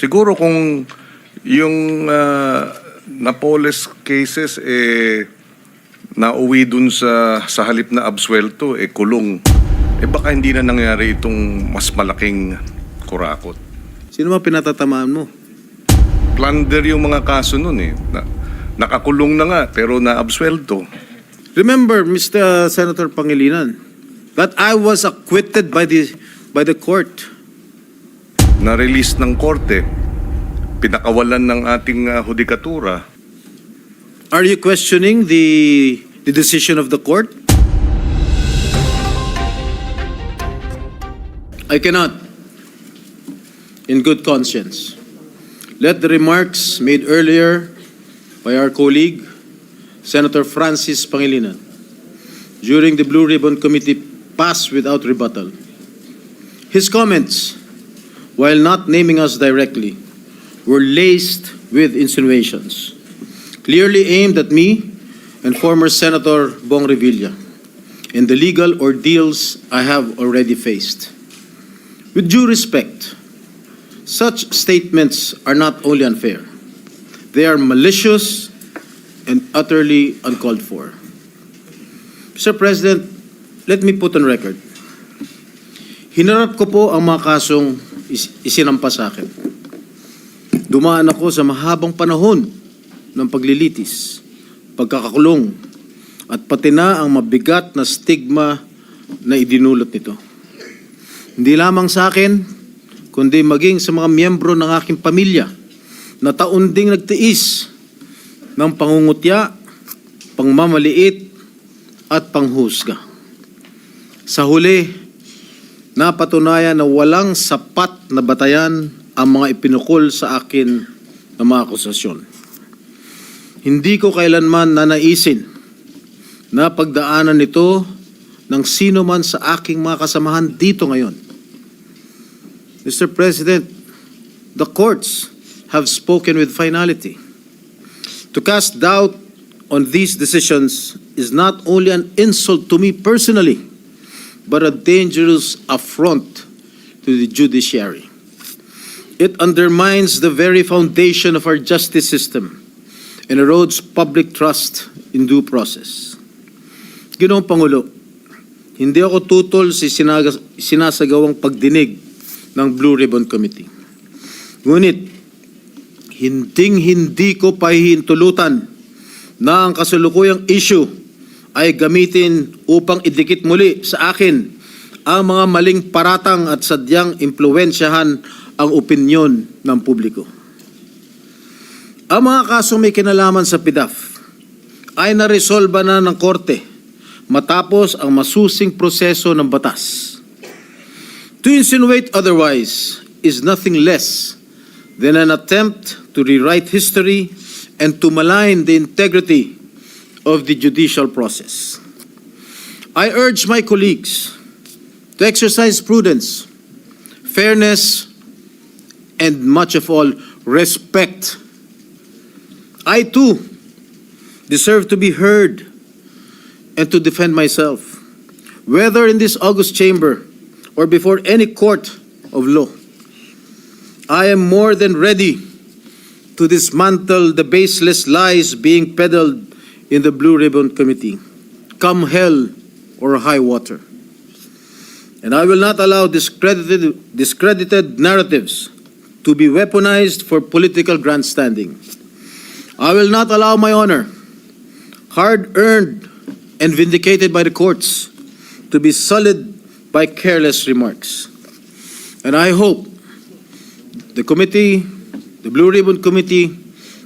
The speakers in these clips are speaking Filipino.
Siguro kung yung uh, Napoles cases eh nauwi dun sa sa halip na absuelto eh kulong. Eh baka hindi na nangyari itong mas malaking kurakot. Sino ba pinatatamaan mo? Plunder yung mga kaso nun eh. Na, nakakulong na nga pero na-absuelto. Remember, Mr. Senator Pangilinan, that I was acquitted by the by the court. Na-release ng korte. Pinakawalan ng ating uh, hudikatura. Are you questioning the the decision of the court? I cannot, in good conscience, let the remarks made earlier by our colleague, Senator Francis Pangilinan, during the Blue Ribbon Committee pass without rebuttal. His comments, while not naming us directly, were laced with insinuations, clearly aimed at me and former Senator Bong Revilla and the legal ordeals I have already faced. With due respect, such statements are not only unfair, they are malicious and utterly uncalled for. Mr. President, let me put on record. Hinarap ko po ang mga kasong is- isinampa sa akin. Dumaan ako sa mahabang panahon ng paglilitis, pagkakakulong, at pati na ang mabigat na stigma na idinulot nito. Hindi lamang sa akin, kundi maging sa mga miyembro ng aking pamilya na taon ding nagtiis ng pangungutya, pangmamaliit, at panghusga. Sa huli, napatunayan na walang sapat na batayan ang mga ipinukol sa akin na mga akusasyon. Hindi ko kailanman nanaisin na pagdaanan nito ng sino man sa aking mga kasamahan dito ngayon. Mr. President, the courts have spoken with finality. To cast doubt on these decisions is not only an insult to me personally, but a dangerous affront to the judiciary. It undermines the very foundation of our justice system and erodes public trust in due process. Ginoong Pangulo, hindi ako tutol sa sinagas- sinasagawang pagdinig ng Blue Ribbon Committee. Ngunit, hinding-hindi ko pahihintulutan na ang kasalukuyang issue ay gamitin upang idikit muli sa akin ang mga maling paratang at sadyang impluensyahan ang opinyon ng publiko. Ang mga kasong may kinalaman sa PIDAF ay naresolba na ng korte matapos ang masusing proseso ng batas. To insinuate otherwise is nothing less than an attempt to rewrite history and to malign the integrity of the judicial process. I urge my colleagues to exercise prudence, fairness, and much of all, respect. I too deserve to be heard and to defend myself, whether in this august chamber or before any court of law. I am more than ready to dismantle the baseless lies being peddled in the Blue Ribbon Committee, come hell or high water. And I will not allow discredited, discredited narratives to be weaponized for political grandstanding. I will not allow my honor, hard earned and vindicated by the courts, to be sullied by careless remarks. And I hope the committee, the Blue Ribbon Committee,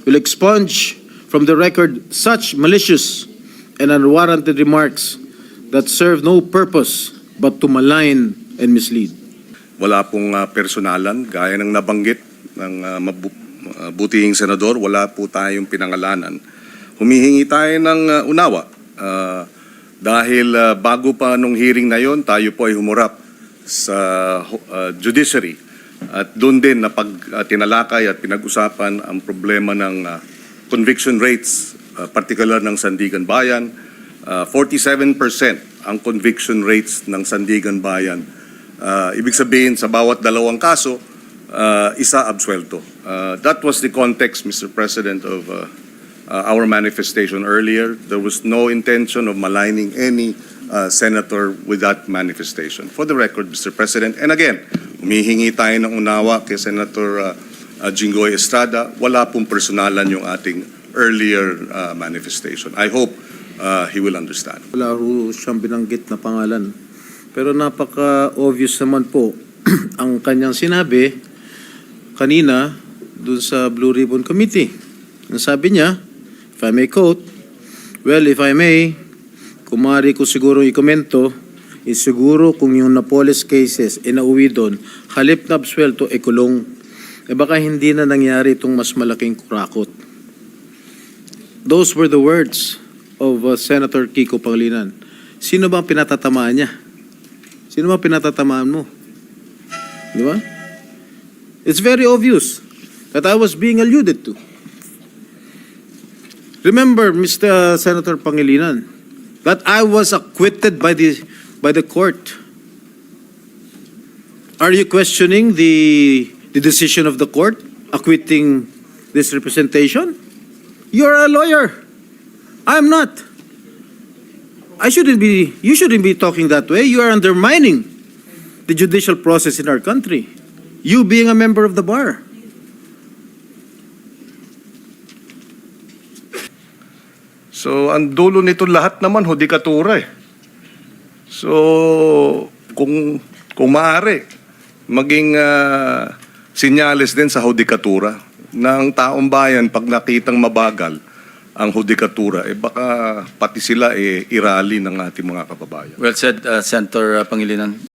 will expunge from the record such malicious and unwarranted remarks that serve no purpose but to malign and mislead. Wala pong uh, personalan, gaya ng nabanggit ng uh, mabu- uh, senador, wala po tayong pinangalanan. Humihingi tayo ng uh, unawa uh, dahil uh, bago pa nung hearing na yon, tayo po ay humurap sa uh, judiciary at doon din na pag uh, tinalakay at pinag-usapan ang problema ng uh, conviction rates, uh, particular ng Sandigan Bayan. Uh, 47% ang conviction rates ng Sandigan Bayan. Uh, ibig sabihin sa bawat dalawang kaso, uh, isa absuelto. Uh, that was the context, Mr. President, of uh, uh, our manifestation earlier. There was no intention of maligning any uh, senator with that manifestation. For the record, Mr. President, and again, humihingi tayo ng unawa kay Senator uh, uh, Jinggoy Estrada. Wala pong personalan yung ating earlier uh, manifestation. I hope uh, he will understand. Wala ho siyang binanggit na pangalan. Pero napaka-obvious naman po ang kanyang sinabi kanina dun sa Blue Ribbon Committee. Ang sabi niya, if I may quote, Well, if I may, kumari ko siguro ikomento, is siguro kung yung Napoles cases inauwi doon, halip na absuelto, e kulong. E baka hindi na nangyari itong mas malaking kurakot. Those were the words of uh, Senator Kiko Pangilinan. Sino ba ang pinatatamaan niya? Sino ba pinatatamaan mo? Di ba? It's very obvious that I was being alluded to. Remember, Mr. Senator Pangilinan, that I was acquitted by the by the court. Are you questioning the the decision of the court acquitting this representation? You're a lawyer. I'm not. I shouldn't be, you shouldn't be talking that way. You are undermining the judicial process in our country. You being a member of the bar. So, ang dulo nito lahat naman, hudikatura eh. So, kung, kung maaari, maging ah, sinyales din sa hudikatura ng taong bayan pag nakitang mabagal ang hudikatura, eh baka pati sila eh irali ng ating mga kababayan. Well said, uh, Senator Pangilinan.